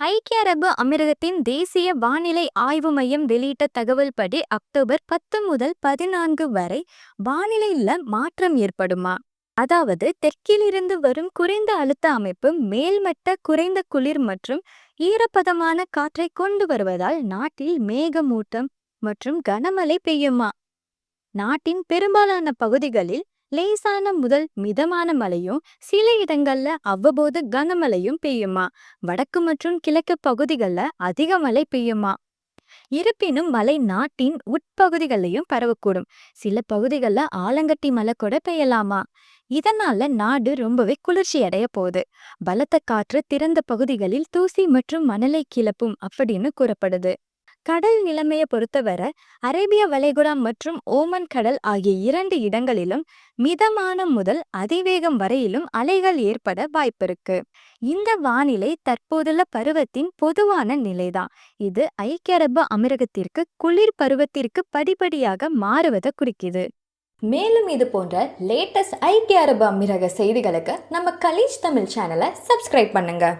ஐக்கிய அரபு அமீரகத்தின் தேசிய வானிலை ஆய்வு மையம் வெளியிட்ட தகவல்படி அக்டோபர் பத்து முதல் பதினான்கு வரை வானிலையில் மாற்றம் ஏற்படுமா? அதாவது தெற்கிலிருந்து வரும் குறைந்த அழுத்த அமைப்பு மேல்மட்ட குறைந்த குளிர் மற்றும் ஈரப்பதமான காற்றை கொண்டு வருவதால் நாட்டில் மேகமூட்டம் மற்றும் கனமழை பெய்யுமா? நாட்டின் பெரும்பாலான பகுதிகளில் லேசான முதல் மிதமான மழையும் சில இடங்கள்ல அவ்வப்போது கனமழையும் பெய்யுமா? வடக்கு மற்றும் கிழக்கு பகுதிகளில் அதிக மழை பெய்யுமா? இருப்பினும் மழை நாட்டின் உட்பகுதிகளையும் பரவக்கூடும். சில பகுதிகளில் ஆலங்கட்டி மழை கூட பெய்யலாமா? இதனால நாடு ரொம்பவே குளிர்ச்சி அடைய போகுது. பலத்த காற்று திறந்த பகுதிகளில் தூசி மற்றும் மணலை கிளப்பும் அப்படின்னு கூறப்படுது. கடல் நிலைமையை பொறுத்தவரை அரேபிய வளைகுடா மற்றும் ஓமன் கடல் ஆகிய இரண்டு இடங்களிலும் மிதமான முதல் அதிவேகம் வரையிலும் அலைகள் ஏற்பட வாய்ப்பிருக்கு. இந்த வானிலை தற்போதுள்ள பருவத்தின் பொதுவான நிலைதான். இது ஐக்கிய அரபு அமீரகத்திற்கு குளிர் பருவத்திற்கு படிப்படியாக மாறுவதை குறிக்குது. மேலும் இது போன்ற லேட்டஸ்ட் ஐக்கிய அரபு அமீரக செய்திகளுக்கு நம்ம கலீஜ் தமிழ் சேனலை சப்ஸ்கிரைப் பண்ணுங்க.